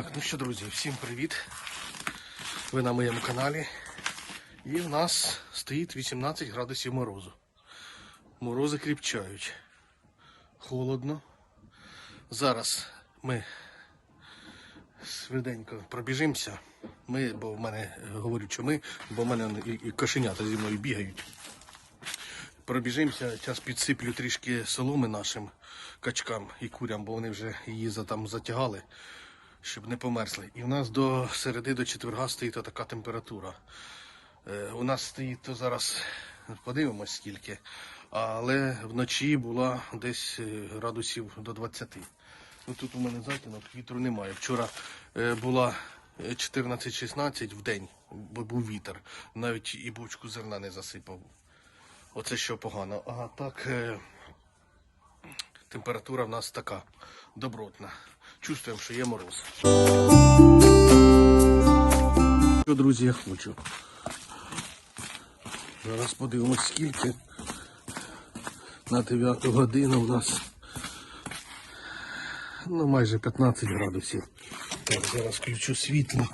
Так, ну що, друзі, всім привіт. Ви на моєму каналі. І в нас стоїть 18 градусів морозу. Морози кріпчають. Холодно. Зараз ми швиденько пробіжимося. Ми, бо в мене говорю, що ми, бо в мене і, і кошенята зі мною бігають. Пробіжимося, зараз підсиплю трішки соломи нашим качкам і курям, бо вони вже її там затягали, щоб не померзли. І в нас до середи, до четверга стоїть така температура. Е, у нас стоїть то зараз, подивимось скільки, але вночі була десь е, градусів до 20. Ну, тут у мене затінок, вітру немає. Вчора е, була е, 14-16 в день, бо був вітер. Навіть і бочку зерна не засипав. Оце що погано. А так е, температура в нас така добротна. Чувствуємо, що є мороз. Що, друзі, я хочу. Зараз подивимось, скільки на 9 годину у нас ну, майже 15 градусів. Так, зараз включу світло.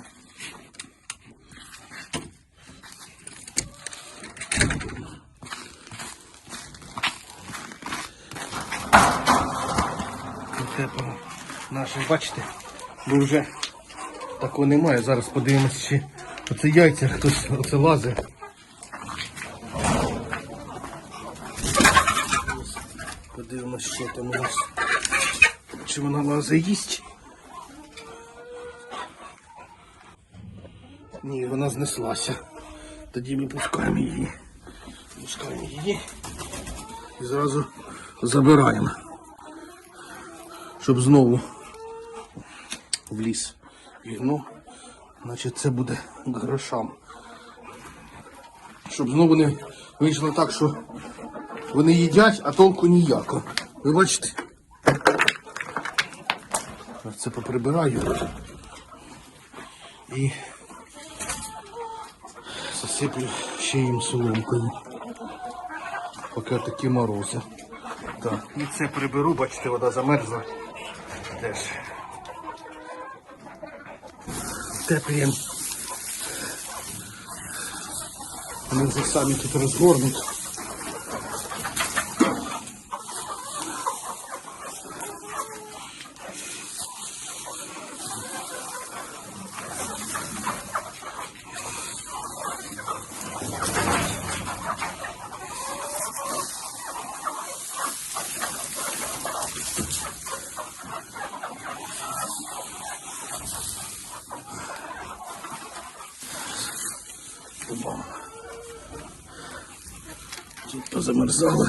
Тепло наше, бачите, бо вже такого немає. Зараз подивимось, чи оце яйця хтось оце лазить. Подивимось, що там у нас. Чи вона лазить їсть? Ні, вона знеслася. Тоді ми пускаємо її. Пускаємо її і зразу забираємо. Щоб знову в ліс вігну. Значить це буде грошам. Щоб знову не вийшло так, що вони їдять, а толку ніяко. Ви бачите? Це поприбираю і засиплю ще їм соломкою. Поки такі морози. Так, і це приберу, бачите, вода замерзла. Теж. Теплієм. Вони вже самі тут розгорнуть. Опа. Тут позамерзало.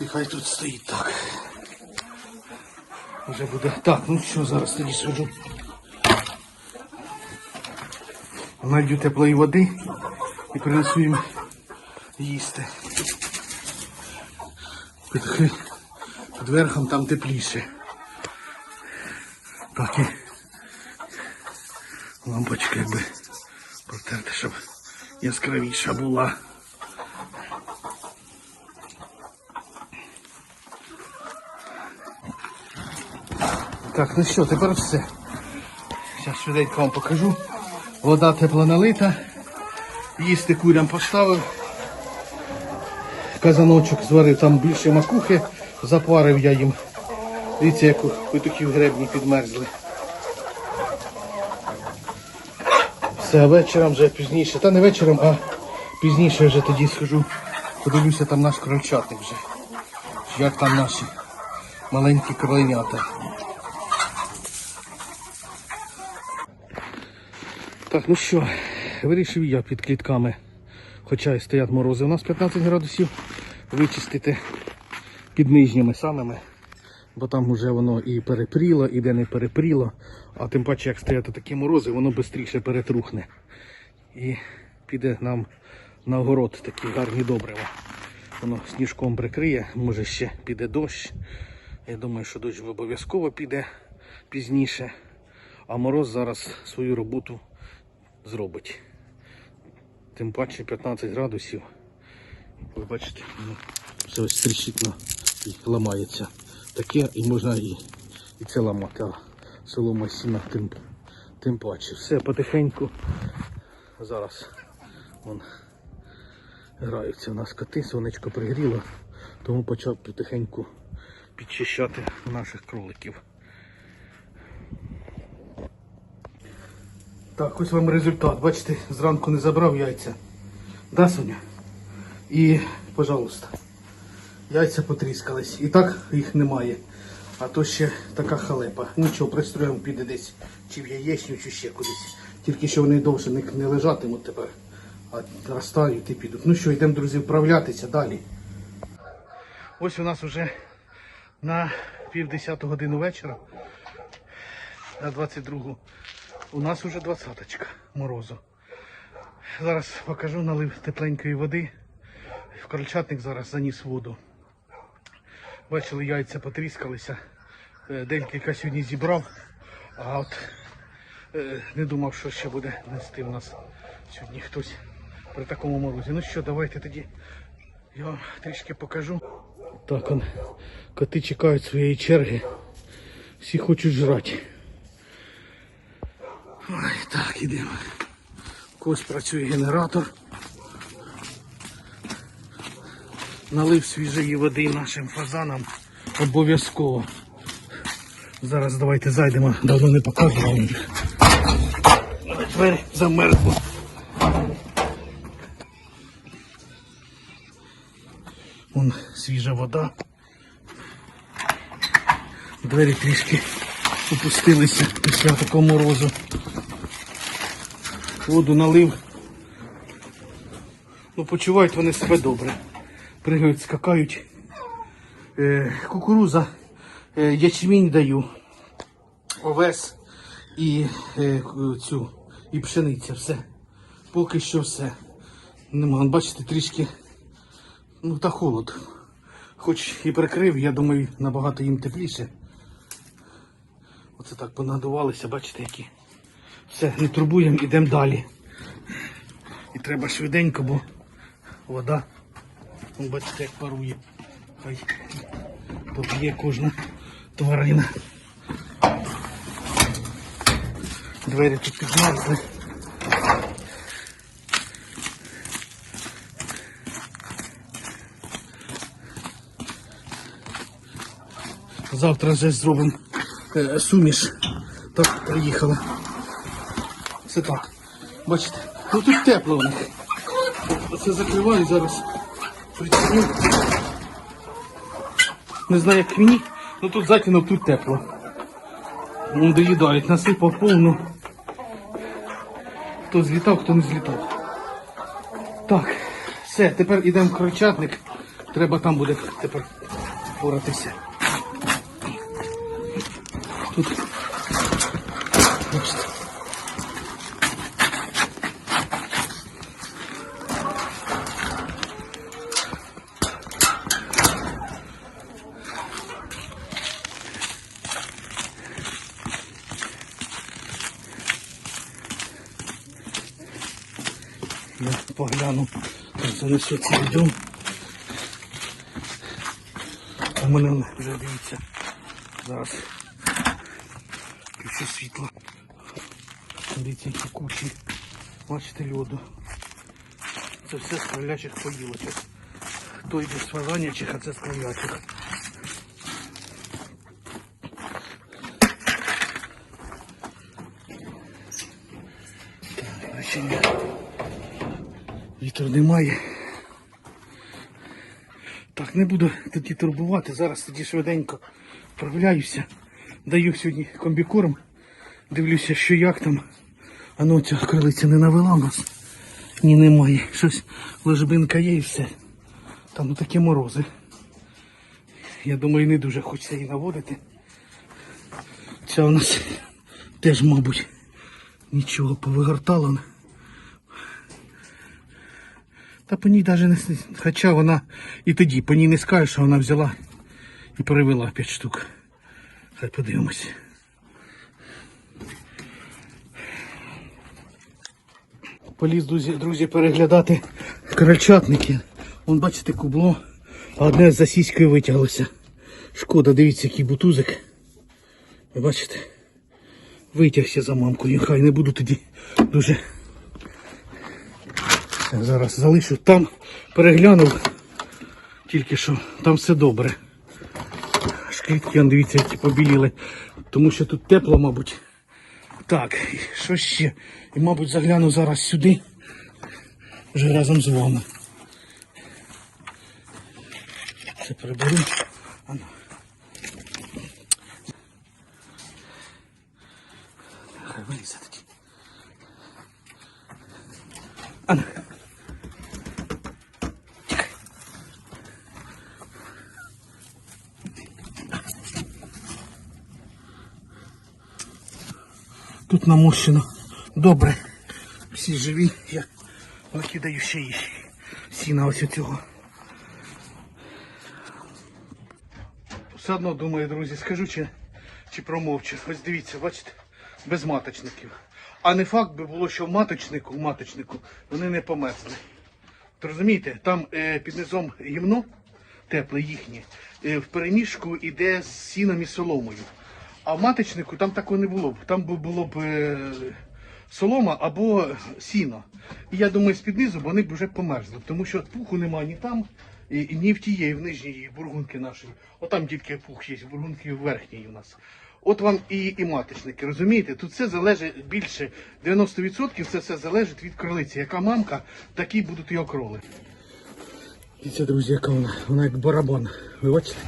І хай тут стоїть так. Вже буде. Так, ну що, зараз тоді сиджу. Найду теплої води і принесу їм їсти. Під, під верхом там тепліше. Так і лампочка якби протерти, щоб яскравіша була. Так, ну що, тепер все. Зараз швиденько вам покажу. Вода тепло налита. Їсти курям поставив. Казаночок зварив, там більше макухи, запарив я їм. Дивіться, як петухів гребні підмерзли. Все, вечором вже пізніше. Та не вечором, а пізніше вже тоді схожу. Подивлюся там наш крольчатник вже. Як там наші маленькі кроленята. Так, ну що, вирішив я під клітками, хоча й стоять морози, у нас 15 градусів, вичистити під нижніми самими, бо там вже воно і перепріло, і де не перепріло, а тим паче, як стоять такі морози, воно швидше перетрухне. І піде нам на огород такі гарні добрива. Воно сніжком прикриє, може ще піде дощ. Я думаю, що дощ обов'язково піде пізніше. А мороз зараз свою роботу зробить. Тим паче 15 градусів. Ви бачите, ну, все ось тріщить і ламається. Таке і можна і, і це ламати. А солома сіна тим, тим паче. Все потихеньку. Зараз вон, граються у нас коти, сонечко пригріло, тому почав потихеньку підчищати наших кроликів. Так, ось вам результат. Бачите, зранку не забрав яйця. Да, Соня? І, пожалуйста, яйця потріскались. І так їх немає. А то ще така халепа. Нічого, пристроєм піде десь чи в яєчню, чи ще кудись. Тільки що вони довше не, лежатимуть тепер, а розтають і підуть. Ну що, йдемо, друзі, вправлятися далі. Ось у нас вже на півдесяту годину вечора, на 22 у нас вже двадцяточка морозу. Зараз покажу, налив тепленької води. В крольчатник зараз заніс воду. Бачили, яйця потріскалися. Е, Декілька сьогодні зібрав, а от е, не думав, що ще буде нести в нас сьогодні хтось при такому морозі. Ну що, давайте тоді я вам трішки покажу. Так, он, коти чекають своєї черги. Всі хочуть жрати. Ой, так, ідемо. Ось працює генератор. Налив свіжої води нашим фазанам обов'язково. Зараз давайте зайдемо, давно не показував. Двері замерзли. Вон свіжа вода. Двері трішки опустилися після такого морозу. Воду налив. Ну, почувають вони себе добре. Пригають, скакають. Е, кукуруза, е, ячмінь даю, овес і е, цю, і пшениця. Все. Поки що все. Нема. Бачите, трішки ну та холод. Хоч і прикрив, я думаю, набагато їм тепліше. Оце так понадувалися, бачите, які. Все, не турбуємо, йдемо далі. І треба швиденько, бо вода, вон, бачите, як парує. Хай поб'є кожна тварина. Двері тут підмерзли. Завтра вже зробимо суміш. Так, приїхала. Все так. Бачите, ну тут тепло у них. Оце закриваю зараз. Не знаю, як мені, ну тут затінок, тут тепло. Ну, доїдають, насипав повну. Хто злітав, хто не злітав. Так, все, тепер йдемо в крольчатник. Треба там буде тепер поратися. Я погляну, як занесеться відео. У мене вже дивіться. Зараз включу світло. Дивіться, які кучі. Бачите льоду. Це все з кролячих поїлочок. Той без фазанячих, а це з кролячих. Вітру немає. Так, не буду тоді турбувати. Зараз тоді швиденько вправляюся. Даю сьогодні комбікорм. Дивлюся, що як там. А ну ця крилиця не навела нас. Ні, немає. Щось ложбинка є і все. Там такі морози. Я думаю, не дуже хочеться її наводити. Ця у нас теж, мабуть, нічого повигортала. Та по ній навіть не Хоча вона і тоді по ній не скажеш, що вона взяла і перевела 5 штук. Хай подивимось. Поліз, друзі, переглядати крольчатники. Вон бачите кубло, а одне з засіською витяглося. Шкода, дивіться, який бутузик. Ви бачите? Витягся за мамкою, хай не буду тоді дуже. Все, Зараз залишу там, переглянув. Тільки що там все добре. Шклітки, дивіться, які побіліли. Тому що тут тепло, мабуть. Так, що ще? І, мабуть, загляну зараз сюди. Вже разом з вами. Це приберу. Ано. Хай вилізе таки. Ану. Тут намощено добре. Всі живі. Я накидаю ще їх. Сіна ось цього. Все одно думаю, друзі, скажу чи, чи промовчу. Ось дивіться, бачите, без маточників. А не факт би було, що в маточнику, в маточнику вони не померзли. Розумієте, там е, під низом гімно тепле їхнє, е, в переміжку іде з сіном і соломою. А в маточнику там такого не було б. Там було б е, солома або сіно. І я думаю, з-під низу вони б вже померзли, тому що пуху немає ні там, ні в тієї, в нижній бургунки нашої. Отам тільки пух є, бургунки верхній у нас. От вам і, і маточники, розумієте? Тут все залежить більше 90% це все залежить від кролиці. Яка мамка, такі будуть і окроли. Дивіться, друзі, яка вона, вона як барабан. Ви бачите?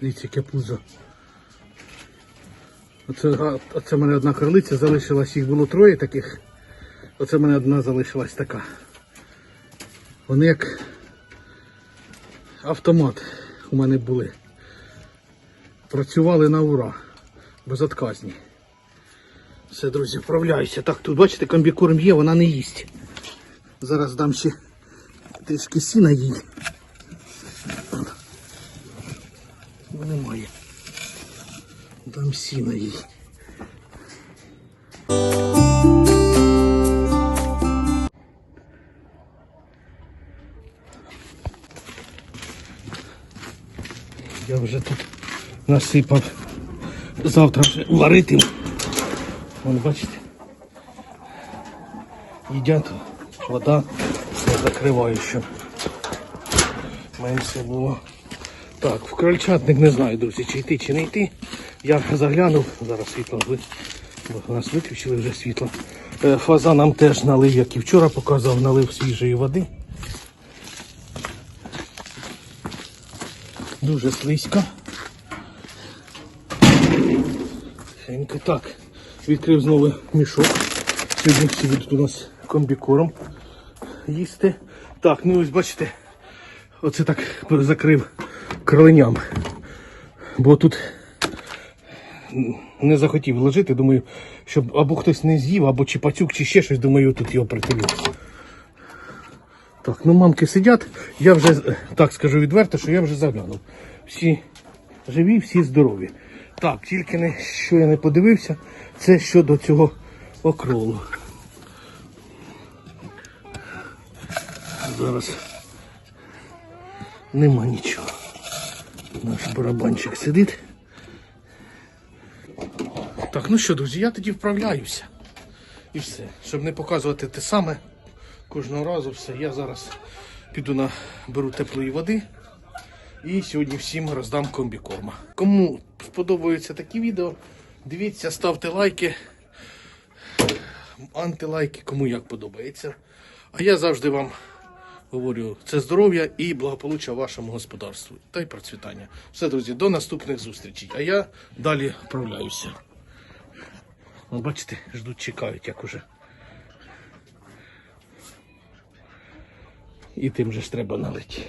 Дивіться, яке пузо. Оце, оце в мене одна кролиця залишилась, їх було троє таких. Оце в мене одна залишилась така. Вони як автомат у мене були. Працювали на ура. Безотказні. Все, друзі, вправляюся. Так, тут бачите, комбікорм є, вона не їсть. Зараз дам ще трішки сіна їй. Немає. Дам сіна їй. Я вже тут насипав. Завтра вже варити. Вон бачите. Їдять, вода я закриваю, щоб менше було. Так, в крольчатник не знаю, друзі, чи йти, чи не йти. Я заглянув, зараз світло бо нас виключили вже світло. Е, Фаза нам теж налив, як і вчора показав, налив свіжої води. Дуже слизько. Тихенько так. Відкрив знову мішок. Сьогодні всі будуть у нас комбікором їсти. Так, ну ось бачите, оце так закрив кроленям. Бо тут не захотів ложити, думаю, щоб або хтось не з'їв, або чи пацюк, чи ще щось, думаю, тут його притулю. Так, ну мамки сидять, я вже так скажу відверто, що я вже заглянув. Всі живі, всі здорові. Так, тільки не що я не подивився, це щодо цього окролу. Зараз нема нічого. Наш барабанчик сидить. Так, ну що, друзі, я тоді вправляюся. І все. Щоб не показувати те саме кожного разу, все. Я зараз піду на беру теплої води. І сьогодні всім роздам комбікорма. Кому сподобаються такі відео, дивіться, ставте лайки, антилайки, кому як подобається. А я завжди вам говорю, це здоров'я і благополуччя вашому господарству та й процвітання. Все, друзі, до наступних зустрічей. А я далі вправляюся. Ну, бачите, ждуть, чекають, як уже. І тим же ж треба налити.